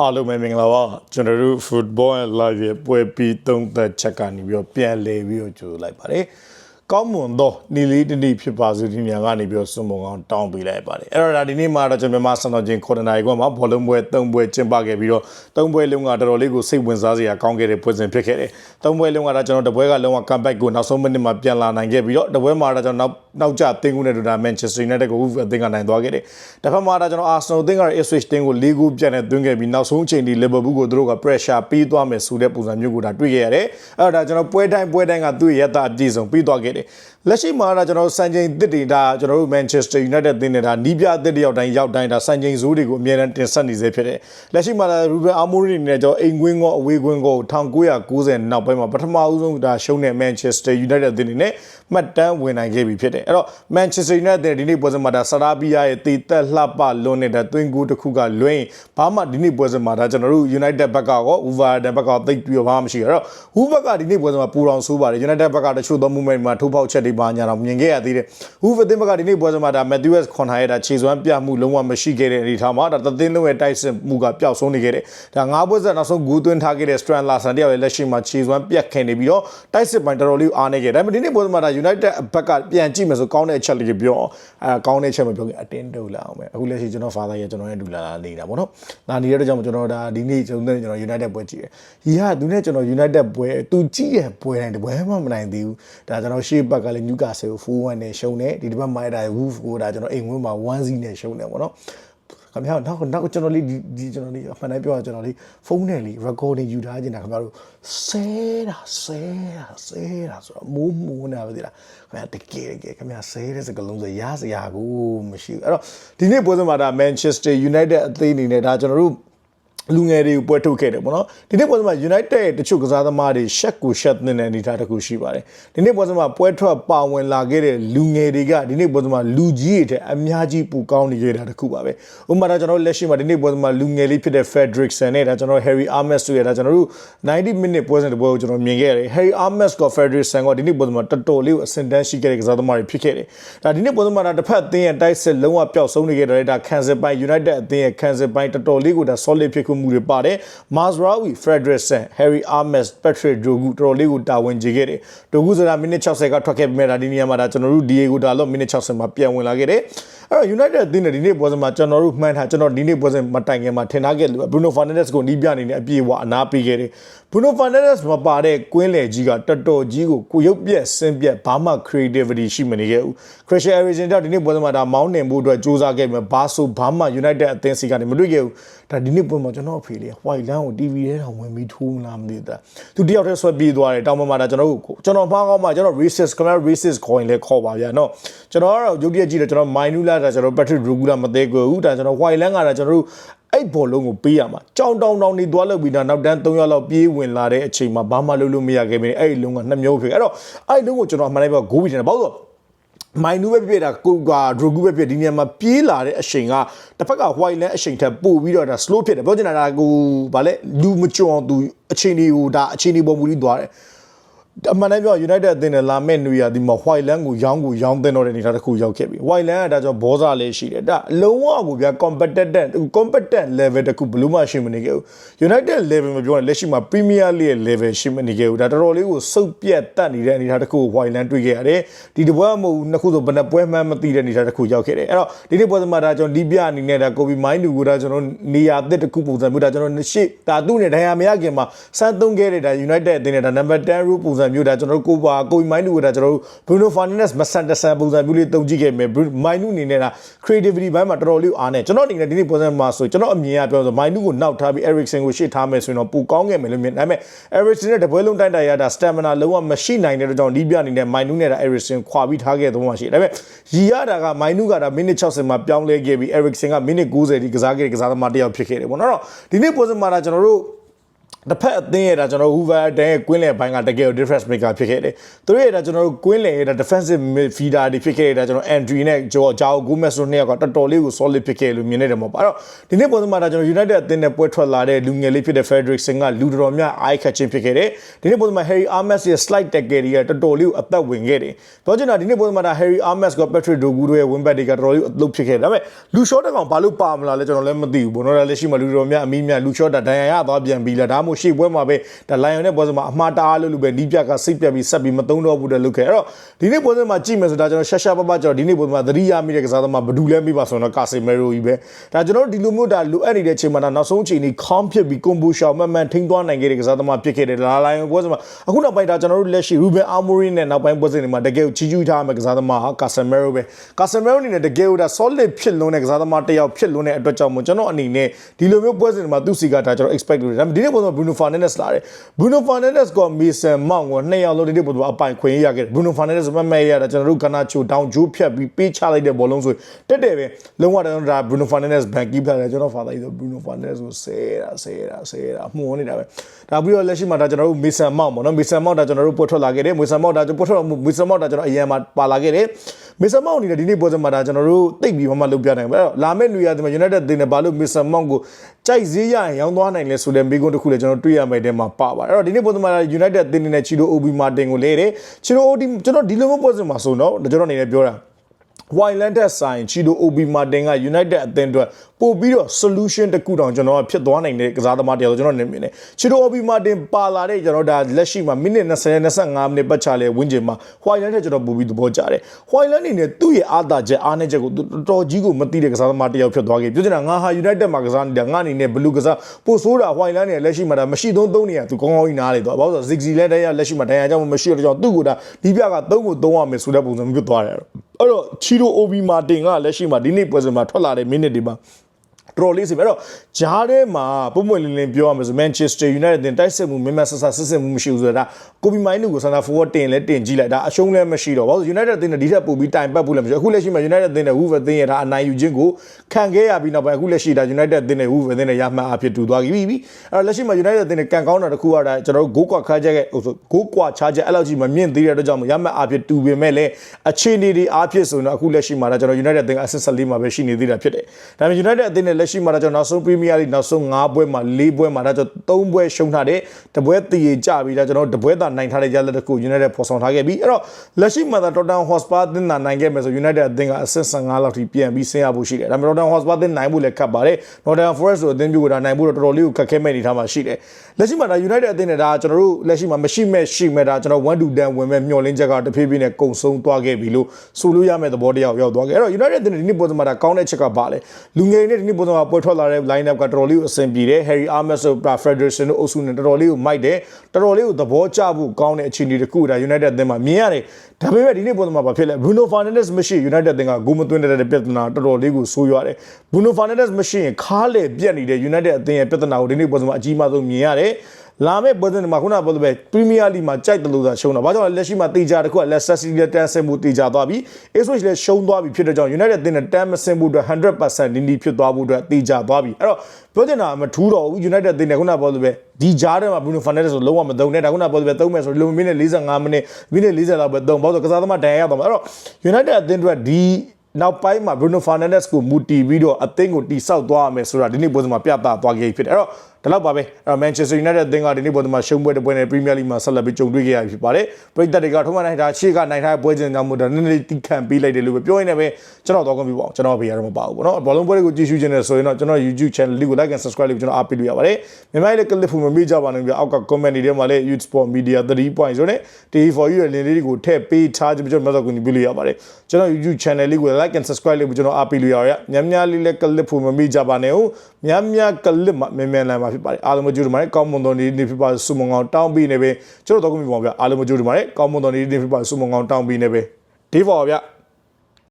အားလုံးပဲမင်္ဂလာပါကျွန်တော်တို့ football and live ရဲ့ပွဲပြီးသုံးသက်ချက်ကနေပြီးတော့ပြန်လည်ပြီးတော့ကြိုလိုက်ပါတယ် ကောင်းမွန်သောနီလေးတနည်းဖြစ်ပါစေဒီမြန်ကနေပြီးတော့စွန်မုံအောင်တောင်းပေးလိုက်ပါတယ်အဲ့တော့ဒါဒီနေ့မှာတော့ကျွန်တော်မြန်မာစံတော်ချင်းခေါ်နိုင်ကွာမှာဘောလုံးပွဲ၃ပွဲကျင်းပခဲ့ပြီးတော့၃ပွဲလုံးကတော်တော်လေးကိုစိတ်ဝင်စားစရာကောင်းခဲ့တဲ့ပွဲစဉ်ဖြစ်ခဲ့တယ်၃ပွဲလုံးကတော့ကျွန်တော်တပွဲကလုံးဝ comeback ကိုနောက်ဆုံးမိနစ်မှာပြန်လာနိုင်ခဲ့ပြီးတော့တပွဲမှာတော့ကျွန်တော်နောက်နောက်ကျတင်းကူနဲ့တို့ဒါ Manchester United ကိုအသင်းကနိုင်သွားခဲ့တယ်တစ်ဖက်မှာတော့ကျွန်တော် Arsenal အသင်းကတော့ Ipswich တင်းကို၄ဂိုးပြန်နဲ့သွင်းခဲ့ပြီးနောက်ဆုံးအချိန်ထိ Liverpool ကိုသူတို့က pressure ပေးသွားမယ်ဆိုတဲ့ပုံစံမျိုးကိုဒါတွေ့ခဲ့ရတယ်အဲ့တော့ဒါကျွန်တော်ပွဲတိုင်းပွဲတိုင်းကသူ့ရဲ့ရတာအပြည့်စုံပြီးသွားခဲ့တယ်လက်ရှိမှာတော့ကျွန်တော်စံချိန်တစ်တွေဒါကျွန်တော်တို့ Manchester United အသင်းနဲ့ဒါနီးပြအသစ်တယောက်တိုင်းရောက်တိုင်းဒါစံချိန်ဇိုးတွေကိုအများနဲ့တင်ဆက်နေစေဖြစ်တယ်လက်ရှိမှာလည်း Ruben Amorim နဲ့ကျွန်တော်အိမ်ကွင်းကောအဝေးကွင်းကော1990နောက်ပိုင်းမှာပထမဦးဆုံးဒါရှုံးတဲ့ Manchester United အသင်းတွေနဲ့မှတ်တမ်းဝင်နိုင်ခဲ့ပြီဖြစ်တယ်အဲ့တော့ Manchester United ဒီနေ့ပွဲစဉ်မှာဒါဆာရာဘီယာရဲ့တည်သက်လှပလွန်နေတဲ့သွင်းကူးတစ်ခုကလွင်ဘာမှဒီနေ့ပွဲစဉ်မှာဒါကျွန်တော်တို့ United ဘက်ကရော Wolverhampton ဘက်ကရောသိပ်ပြီးတော့ဘာမှမရှိရတော့ Wu ဘက်ကဒီနေ့ပွဲစဉ်မှာပူတော်ဆိုးပါတယ် United ဘက်ကတချို့သော movement မှာထိုးပေါက်ချက်တွေပါညာတော့မြင်ခဲ့ရသေးတယ် Wu အသင်းဘက်ကဒီနေ့ပွဲစဉ်မှာဒါ Matthews ခွန်ထားရတာခြေစွမ်းပြမှုလုံးဝမရှိခဲ့တဲ့အနေအထားမှာဒါသသင်းလုံးရဲ့တိုက်စစ်မှုကပျောက်ဆုံးနေခဲ့တယ်ဒါငါးပွဲဆက်နောက်ဆုံးဂူးသွင်းထားခဲ့တဲ့ Strand Larson တယောက်ရဲ့လက်ရှိမှာခြေစွမ်းပြတ်ခင်နေပြီးတော့တိုက်စစ်ပိုင်းတော်တော်လေးအားနေခဲ့တယ်ဒါပေမဲ့ဒီနေ့ပွဲစဉ်မှာဒါ United ဘက်ကပြန်ကြည့်မယ်ဆိုကောင်းတဲ့အချက်လေးပြောအဲကောင်းတဲ့အချက်မပြောခင်အတင်းတုပ်လာအောင်ပဲအခုလက်ရှိကျွန်တော် father ရဲ့ကျွန်တော်ရဲ့ဒူလာလာနေတာပေါ့နော်ဒါနေတဲ့အတွက်ကြောင့်ကျွန်တော်ဒါဒီနေ့ကျွန်တော်ကျွန်တော် United ပွဲကြည့်တယ်ဒီကသူနဲ့ကျွန်တော် United ပွဲသူကြည့်ရဲ့ပွဲတိုင်းတပွဲမှမနိုင်သေးဘူးဒါကျွန်တော်ရှေ့ဘက်ကလည်း Newcastle ကို4-1နဲ့ရှုံးတယ်ဒီတစ်ပတ်မှာဒါ Wolves ကိုဒါကျွန်တော်အိမ်ဝင်းမှာ1-0နဲ့ရှုံးတယ်ပေါ့နော်ခင်ဗျားနောက်နောက်ကျွန်တော်လေးဒီဒီကျွန်တော်လေးအမှန်တမ်းပြောရကျွန်တော်လေးဖုန်းနဲ့လေး recording ယူထားခြင်းတာခင်ဗျားတို့ဆဲတာဆဲတာဆဲတာဆိုတော့မိုးမိုးနေတာပဲဒီလားခင်ဗျာတကယ်တကယ်ခင်ဗျာဆဲတဲ့စကားလုံးဆိုရစရာကိုမရှိဘူးအဲ့တော့ဒီနေ့ပွဲစဉ်မှာဒါ Manchester United အသင်းအနေနဲ့ဒါကျွန်တော်တို့ လူငယ်တွေကိုပွဲထုတ်ခဲ့တယ်ပေါ့နော်ဒီနေ့ပွဲစဉ်မှာ United ရဲ့တချို့ကစားသမားတွေရှက်ကိုရှက်နေတဲ့အနေအထားတစ်ခုရှိပါတယ်ဒီနေ့ပွဲစဉ်မှာပွဲထွက်ပါဝင်လာခဲ့တဲ့လူငယ်တွေကဒီနေ့ပွဲစဉ်မှာလူကြီးတွေတဲ့အများကြီးပူကောင်းနေခဲ့တာတစ်ခုပါပဲဥပမာတော့ကျွန်တော်လက်ရှိမှာဒီနေ့ပွဲစဉ်မှာလူငယ်လေးဖြစ်တဲ့ Fredrickson နဲ့ဒါကျွန်တော် Harry Armes တို့ရတာကျွန်တော်တို့90 minute ပွဲစဉ်တစ်ပွဲကိုကျွန်တော်မြင်ခဲ့ရတယ် Harry Armes က Fredrickson ကဒီနေ့ပွဲစဉ်မှာတော်တော်လေးကိုအဆင့်တန်းရှိခဲ့တဲ့ကစားသမားတွေဖြစ်ခဲ့တယ်ဒါဒီနေ့ပွဲစဉ်မှာဒါတစ်ဖက်အသင်းရဲ့တိုက်စစ်လုံးဝပျောက်ဆုံးနေခဲ့တဲ့ဒါခံစစ်ပိုင်း United အသင်းရဲ့ခံစစ်ပိုင်းတော်တော်လေးကိုဒါ solid ဖြစ်မှုတွေပါတယ် Mazraoui Fredrickson Harry Armes Patrick Dogu တော်တော်လေးကိုတာဝန်ကျေခဲ့တယ် Dogu ဆိုတာမိနစ်60ကထွက်ခဲ့ပြီးမှဒါဒီနေရာမှာဒါကျွန်တော်တို့ Diego Dalot မိနစ်60မှာပြန်ဝင်လာခဲ့တယ် အဲ့တော့ United အသင်းနဲ့ဒီနေ့ပွဲစဉ်မှာကျွန်တော်တို့မှန်းထားကျွန်တော်ဒီနေ့ပွဲစဉ်မတိုင်ခင်မှာထင်ထားခဲ့လို့ Bruno Fernandes ကိုနီးပြအနေနဲ့အပြေအဝအနာပေးခဲ့တယ် Bruno Fernandes မပါတဲ့ကွင်းလယ်ကြီးကတော်တော်ကြီးကိုကိုရုပ်ပြက်ဆင်းပြက်ဘာမှ creativity ရှိမနေခဲ့ဘူး Christian Eriksen တောက်ဒီနေ့ပွဲစဉ်မှာဒါမောင်းနှင်ဖို့အတွက်စူးစမ်းခဲ့ပြီးဘာဆိုဘာမှ United အသင်းစီကနေမတွေ့ခဲ့ဘူးဒါဒီနေ့ပွဲမှာကျွန်တော်အဖေလေး white line ကို TV ထဲတောင်ဝင်ပြီးထိုးလာမသိတာသူတယောက်တည်းဆွဲပြေးသွားတယ်တောင်ပေါ်မှာဒါကျွန်တော်တို့ကျွန်တော်မှားကောင်းမှကျွန်တော် racist ခင်ဗျာ racist ခေါ်ရင်လည်းခေါ်ပါဗျာနော်ကျွန်တော်ကတော့ရုပ်တရက်ကြည့်တယ်ကျွန်တော် Minula ဒါကျွန်တော် Patrick Drogula မသေးဘူးဒါကျွန်တော် white line ကဒါကျွန်တော်တို့အဲ့ဘောလုံးကိုပေးရမှာကြောင်တောင်တောင်နေသွားလို့ပြီးတော့နောက်တန်း3ရက်လောက်ပြေးဝင်လာတဲ့အချိန်မှာဘာမှလုပ်လို့မရခဲ့ဘူးအဲ့ဒီလုံးကနှစ်မျိုးဖြစ်အဲ့တော့အဲ့ဒီလုံးကိုကျွန်တော်အမှန်တမ်းပြောဂိုးပြီးတယ်ဘာလို့မိုင်နူပဲပြည့်တာကိုကဒရိုဂူပဲပြည့်ဒီနေရာမှာပြေးလာတဲ့အချိန်ကတစ်ဖက်က white land အချိန်ထက်ပို့ပြီးတော့ဒါ slow ဖြစ်တယ်ပြောချင်တာကကိုဗာလဲလူမကြုံအောင်သူအချိန်ဒီကိုဒါအချိန်ဒီပုံမူပြီးသွားတယ် အမှန်တမ်းပြော United အသင်းနဲ့လာမဲ့နွေရဒီမှာ White Land ကိုရောင်းကိုရောင်းတင်တော့တဲ့အနေအထားတစ်ခုရောက်ခဲ့ပြီ White Land ကဒါကြောင့်ဘောစားလေးရှိတယ်ဒါအလုံးဝကိုဗျာ competent competent level တစ်ခုဘယ်လို့မှရှိမနေခဲ့ဘူး United level မပြောနဲ့လက်ရှိမှာ Premier League ရဲ့ level ရှိမနေခဲ့ဘူးဒါတော်တော်လေးကိုစုပ်ပြတ်တက်နေတဲ့အနေအထားတစ်ခုကို White Land တွေ့ခဲ့ရတယ်ဒီတပွဲမဟုတ်ဘူးနှစ်ခုဆိုဘယ်နှပွဲမှန်းမသိတဲ့အနေအထားတစ်ခုရောက်ခဲ့တယ်အဲ့တော့ဒီနေ့ပွဲစမှာဒါကျွန်တော်ဒီပြအနေနဲ့ဒါကိုဘီမိုင်းလူကိုဒါကျွန်တော်နေရာအသစ်တစ်ခုပုံစံမျိုးဒါကျွန်တော်ရှေ့ဒါသူ့နဲ့ဒဏ်ရာမရခင်မှာစမ်းသုံးခဲ့တဲ့ဒါ United အသင်းနဲ့ဒါ number 10 rule ပုံစံမျိုးဒါကျွန်တော်ကိုပါကိုဘီမိုင်းလူကိုဒါကျွန်တော် Bruno Fernandes မဆန်တဆန်ပုံစံမျိုးလေးတုံးကြည့်ခဲ့မယ်မိုင်းလူအနေနဲ့ဒါ creativity ဘိုင်းမှာတော်တော်လေးအားနေကျွန်တော်အနေနဲ့ဒီနေ့ပွဲစမှာဆိုကျွန်တော်အမြင်အရပြောဆိုမိုင်းလူကိုနောက်ထားပြီး Eriksen ကိုရှေ့ထားမယ်ဆိုရင်တော့ပူကောင်းခဲ့မယ်လို့မြင်ဒါပေမဲ့ Eriksen နဲ့တပွဲလုံးတိုက်တိုက်ရတာ stamina လုံးဝမရှိနိုင်တဲ့ကြောင့်ဒီပြအနေနဲ့မိုင်းလူနဲ့ဒါ Eriksen ခွာပြီးထားခဲ့တဲ့သဘောမှရှိတယ်ဒါပေမဲ့ရီရတာကမိုင်းလူကဒါမိနစ်60မှာပြောင်းလဲခဲ့ပြီး Eriksen ကမိနစ်90ဒီကစားခဲ့တဲ့ကစားသမားတစ်ယောက်ဖြစ်ခဲ့တယ်ပေါ့နော်ဒီနေ့ပွဲစမှာဒါကျွန်တော်တို့ တစ်ဖက်အသင်းရဲ့ဒါကျွန်တော် Hoover တန်းရဲ့ကွင်းလယ်ပိုင်းကတကယ် difference maker ဖြစ်ခဲ့တယ်။သူတို့ရဲ့ဒါကျွန်တော်တို့ကွင်းလယ်ရဲ့ဒါ defensive midfielder တွေဖြစ်ခဲ့တဲ့ဒါကျွန်တော် Andrew နဲ့ Joao Joao Gomez တို့နှစ်ယောက်ကတော်တော်လေးကို solid ဖြစ်ခဲ့လို့မြင်နေတယ်ပေါ့။အဲ့တော့ဒီနေ့ပုံစံမှာဒါကျွန်တော် United အသင်းနဲ့ပွဲထွက်လာတဲ့လူငယ်လေးဖြစ်တဲ့ Frederickson ကလူတော်တော်များအားခက်ချင်းဖြစ်ခဲ့တယ်။ဒီနေ့ပုံစံမှာ Harry Armas ရဲ့ slide tackle တွေကတော်တော်လေးကိုအသက်ဝင်ခဲ့တယ်။ပြောချင်တာဒီနေ့ပုံစံမှာဒါ Harry Armas က Patrick Dogu တို့ရဲ့ win back တွေကတော်တော်လေးအလုပ်ဖြစ်ခဲ့တယ်။ဒါပေမဲ့လူ short တကောင်ဘာလို့ပါမလားလဲကျွန်တော်လည်းမသိဘူးဘောနော်။လက်ရှိမှာလူတော်များအမီးများလူ short တာဒဏ်ရာရသွားပြန်ပြီလား။ဒါမှမဟုတ်ရှေ့ပွဲမှာပဲဒါလိုင်ယွန်နဲ့ပွဲစဉ်မှာအမှားတအားလို့လို့ပဲနီးပြကစိတ်ပြတ်ပြီးဆက်ပြီးမသုံးတော့ဘူးတဲ့လုပ်ခဲ့အဲ့တော့ဒီနေ့ပွဲစဉ်မှာကြည့်မယ်ဆိုတော့ကျွန်တော်ရှာရှာပပကျွန်တော်ဒီနေ့ပွဲစဉ်မှာသတိရမိတဲ့ကစားသမားဘဒူလဲမိပါဆိုတော့ကာစီမဲရိုကြီးပဲဒါကျွန်တော်ဒီလိုမျိုးဒါလိုအပ်နေတဲ့အချိန်မှာဒါနောက်ဆုံးအချိန်ကြီးခေါင်းဖြစ်ပြီးကွန်ဘူရှောင်မှန်မှန်ထိန်းသွားနိုင်ခဲ့တဲ့ကစားသမားဖြစ်ခဲ့တယ်လာလိုင်ယွန်ပွဲစဉ်မှာအခုနောက်ပိုင်းဒါကျွန်တော်တို့လက်ရှိရူဘန်အာမိုရီနဲ့နောက်ပိုင်းပွဲစဉ်တွေမှာတကယ်ကိုချီးကျူးထားမယ့်ကစားသမားဟာကာစီမဲရိုပဲကာစီမဲရိုအနေနဲ့တကယ်ကိုဒါ solid ဖြစ်လွန်းတဲ့ကစားသမားတစ်ယောက်ဖြစ်လွန်းတဲ့အတွက်ကြောင့်မို့ကျွန်တော်အနေနဲ့ဒီလိုမျိုးပွဲစဉ်တွေမှာသူ့စီကဒါကျွန်တော် expect လုပ်တယ်ဒါပေမဲ့ဒီနေ့ပွဲစဉ်မှာ Bruno Fernandes လာတယ် Bruno Fernandes က Mason Mount ကိုနှစ်ယောက်လုံးဒီနေ့ပုံအပိုင်ခွင့်ရခဲ့တယ် Bruno Fernandes မမဲရတာကျွန်တော်တို့ကနာချိုတောင်ဂျိုးဖြတ်ပြီးပေးချလိုက်တဲ့ဘောလုံးဆိုတက်တယ်ပဲလုံးဝတော့ဒါ Bruno Fernandes ဘန်ကီးဖလာတယ်ကျွန်တော်ဖာသာကြီးဆို Bruno Fernandes ကိုဆဲတာဆဲတာဆဲတာမှုန်းနေတာပဲဒါပြီးတော့လက်ရှိမှာဒါကျွန်တော်တို့ Mason Mount ပေါ့နော် Mason Mount ဒါကျွန်တော်တို့ပွတ်ထွက်လာခဲ့တယ် Mason Mount ဒါကျွန်တော်ပွတ်ထွက် Mason Mount ဒါကျွန်တော်အရင်မှာပါလာခဲ့တယ် Mason Mount အနေနဲ့ဒီနေ့ပွဲစဉ်မှာဒါကျွန်တော်တို့တိတ်ပြီးမှမလုပ်ပြနိုင်ဘူးအဲ့တော့လာမယ့်လူရတဲ့မှာ United တင်တယ်ဘာလို့ Mason Mount ကို ကြိုက်ဈေးရရင်ရောင်းသွားနိုင်လဲဆိုတဲ့မိကုန်းတစ်ခုလည်းကျွန်တော်တွေ့ရမယ့်တဲမှာပါပါတယ်အဲ့တော့ဒီနေ့ပွဲစဉ်မှာ United တင်နေတဲ့ချီလို OB Martin ကိုလဲတယ်ချီလို OB ကျွန်တော်ဒီလိုမျိုးပွဲစဉ်မှာဆိုတော့ကျွန်တော်အနေနဲ့ပြောတာ Wildland တက်ဆိုင်ချီလို OB Martin က United အသင်းအတွက်ပို့ပြီးတော့ solution တစ်ခုတောင်ကျွန်တော်ကဖြစ်သွားနိုင်တဲ့ကစားသမားတယောက်ကျွန်တော်နေမြင်တယ်ချီလို OB Martin ပါလာတဲ့ကျွန်တော်ဒါလက်ရှိမှာမိနစ်20 25မိနစ်ပတ်ချလဲဝင်းကျင်မှာ Wildland တက်ကျွန်တော်ပို့ပြီးသဘောကျတယ် Wildland အနေနဲ့သူ့ရဲ့အားသာချက်အားနည်းချက်ကိုတော်တော်ကြီးကိုမသိတဲ့ကစားသမားတယောက်ဖြစ်သွားခဲ့ပြောချင်တာငါဟာ United မှာကစားနေတာငါအနေနဲ့ဘလူးကစားပို့ဆိုးတာ Wildland နဲ့လက်ရှိမှာဒါမရှိသုံးသုံးနေရသူကောင်းကောင်းကြီးနားလေတော့ဘာလို့ဆို Ziggy လည်းတရားလက်ရှိမှာဒဏ်ရာကြောင့်မရှိတော့ကြောင့်သူ့ကိုဒါဒီပြကသုံးကိုသုံးရမယ်ဆိုတဲ့ပုံစံမျိုးသွားတယ် အဲ့တော့ချီရို OB မာတင်ကလက်ရှိမှာဒီနေ့ပွဲစဉ်မှာထွက်လာတဲ့မိနစ်တွေမှာ တော်လေးစီပဲအဲ့တော့ဂျားထဲမှာပုံမှန်လင်းလင်းပြောရမယ်ဆို Manchester United တင်တိုက်စစ်မှုမင်းမဆဆစစ်စစ်မှုမရှိဘူးဆိုတာကိုဘီမိုင်းနူကိုဆန်တာ forward တင်လဲတင်ကြည့်လိုက်ဒါအရှုံးလည်းမရှိတော့ဘာလို့ United တင်တဲ့ဒီထက်ပိုပြီးတိုင်ပတ်ဖို့လည်းမရှိအခုလက်ရှိမှာ United တင်တဲ့ Wolves တင်ရတာအနိုင်ယူခြင်းကိုခံခဲ့ရပြီးနောက်ပိုင်းအခုလက်ရှိဒါ United တင်တဲ့ Wolves တင်တဲ့ရမှတ်အဖြစ်တူသွားပြီပြီအဲ့တော့လက်ရှိမှာ United တင်တဲ့ကန်ကောင်းတာတစ်ခုကဒါကျွန်တော်တို့ဂိုးကွာခါချက်ရဲ့ဟိုဆိုဂိုးကွာချာချက်အဲ့လောက်ကြီးမမြင့်သေးတဲ့အတွက်ကြောင့်ရမှတ်အဖြစ်တူပေမဲ့လည်းအခြေအနေတွေအားဖြင့်ဆိုတော့အခုလက်ရှိမှာဒါကျွန်တော် United တင်က assist 14မှာပဲရှိနေသေးတာဖြစ်တယ်ဒါပေမဲ့ United အသင်းနဲ့လက်ရှိမှာဒါကျွန်တော်နောက်ဆုံး Premier League နောက်ဆုံး9ပွဲမှာ4ပွဲမှာဒါကျွန်တော်3ပွဲရှုံးထားတယ်တပွဲတည်ကြပြီဒါကျွန်တော်တပွဲသာနိုင်ထားတဲ့ရလဒ်တစ်ခု United ဖော်ဆောင်ထားခဲ့ပြီအဲ့တော့လက်ရှိမှာဒါ Tottenham Hotspur အသင်းသာနိုင်ခဲ့မယ်ဆို United အသင်းက assist 15လောက်ထိပြန်ပြီးဆင်းရဖို့ရှိတယ်ဒါပေမဲ့ Tottenham Hotspur အသင်းနိုင်ဖို့လည်းခက်ပါတယ် Nottingham Forest ဆိုအသင်းမျိုးကဒါနိုင်ဖို့တော့တော်တော်လေးကိုခက်ခဲမဲ့အနေထားမှာရှိတယ်လက်ရှိမှာဒါ United အသင်းနဲ့ဒါကျွန်တော်တို့လက်ရှိမှာမရှိမဲ့ရှိမဲ့ဒါကျွန်တော်1 to 10ဝင်မဲ့မျှော်လင့်ချက်ကတဖြည်းဖြည်းနဲ့ကုံဆုံးသွားခဲ့ပြီလို့ဆိုလို့ရမယ့်သဘောတရားရောက်သွားခဲ့အဲ့တော့ United အသင်းဒီနေ့ပုံစံမှာဒါကောင်းတဲ့ချက်ကပါလေလူငယ်တွေနဲ့ဒီနေ့ပုံစံမှာပွဲထွက်လာတဲ့ line up ကတော်တော်လေးကိုအဆင်ပြေတယ် Harry Armas တို့ Frederickson တို့အုပ်စုနဲ့တော်တော်လေးကိုမိုက်တယ်တော်တော်လေးကိုသဘောကျဖို့ကောင်းတဲ့အခြေအနေတစ်ခုဒါ United အသင်းမှာမြင်ရတယ်ဒါပေမဲ့ဒီနေ့ပုံစံမှာဘာဖြစ်လဲ Bruno Fernandes မရှိ United အသင်းကဂိုးမသွင်းတဲ့ပြဿနာတော်တော်လေးကိုဆိုးရွားတယ် Bruno Fernandes မရှိရင်ခါလေပြက်နေတဲ့ United အသင်းရဲ့ပြဿနာကိုဒီနေ့ပုံစံမှာအကြီးမားဆုံးမြင်ရတယ် လာမယ့်ပွဲစဉ်မှာခုနကပြောသလိုပဲပရီးမီးယားလိမှာကြိုက်တယ်လို့သာရှုံးတာ။ဘာကြောင့်လဲလက်ရှိမှာတေချာတခုကလက်စတာစီလက်တန်ဆင်မှုတေချာသွားပြီ။ Ipswich လည်းရှုံးသွားပြီဖြစ်တဲ့ကြောင့် United တင်တဲ့တန်မဆင်မှုအတွက်100%နီးနီးဖြစ်သွားဖို့အတွက်တေချာသွားပြီ။အဲ့တော့ပြောချင်တာမထူးတော့ဘူး United တင်တဲ့ခုနကပြောသလိုပဲဒီကြားထဲမှာ Bruno Fernandes ဆိုလုံးဝမသုံးနဲ့ဒါခုနကပြောသလိုပဲသုံးမယ်ဆိုလုံမိနစ်45မိနစ်မိနစ်40လောက်ပဲသုံးဘာလို့ကစားသမားဒဏ်ရာရသွားမှာ။အဲ့တော့ United အသင်းအတွက်ဒီနောက်ပိုင်းမှာ Bruno Fernandes ကိုမူတီပြီးတော့အသင်းကိုတိဆောက်သွားရမယ်ဆိုတာဒီနေ့ပွဲစဉ်မှာပြသသွားခဲ့ဖြစ်တယ်အဲ့တော့ ဒါတော့ပါပဲအဲ့တော့ Manchester United အသင်းကဒီနေ့ပွဲစဉ်မှာရှုံးပွဲတစ်ပွဲနဲ့ Premier League မှာဆက်လက်ပြီးကြုံတွေ့ခဲ့ရပြီဖြစ်ပါတယ်ပရိသတ်တွေကထုံးမနိုင်တာရှေ့ကနိုင်ထားတဲ့ပွဲစဉ်ကြောင့်မို့ဒါနည်းနည်းတီးခံပေးလိုက်တယ်လို့ပဲပြောရင်းနဲ့ပဲကျွန်တော်တော့ကွန်ပျူတာကျွန်တော်ဘေးရတော့မပါဘူးပေါ့နော်ဘောလုံးပွဲတွေကိုကြည့်ရှုခြင်းနဲ့ဆိုရင်တော့ကျွန်တော် YouTube channel လေးကို like and subscribe လေးကိုကျွန်တော်အားပေးလို့ရပါတယ်မြန်မာလေး clip ဖူမမေ့ကြပါနဲ့ပြအောက်က comment တွေထဲမှာလည်း Youth Sport Media 3.0နဲ့ TV4U ရဲ့ link လေးတွေကိုထည့်ပေးထားခြင်းကျွန်တော်မှတ်တော့ကူညီပေးလို့ရပါတယ်ကျွန်တော် YouTube channel လေးကို like and subscribe လေးကိုကျွန်တော်အားပေးလို့ရရညများလေးလည်း clip ဖူမမေ့ကြပါနဲ့ဟုတ်များများ clip မှာမြန်မြန်လမ်းမှာဖြစ်ပါတယ်အားလုံးကြိုးဒီမှာကောင်းမွန်တော်နေနေဖြစ်ပါစုမငောင်းတောင်းပြီးနေပဲကျွန်တော်တော့ကွန်ပျူတာဗျအားလုံးကြိုးဒီမှာကောင်းမွန်တော်နေနေဖြစ်ပါစုမငောင်းတောင်းပြီးနေပဲဒီပေါ်ဗျ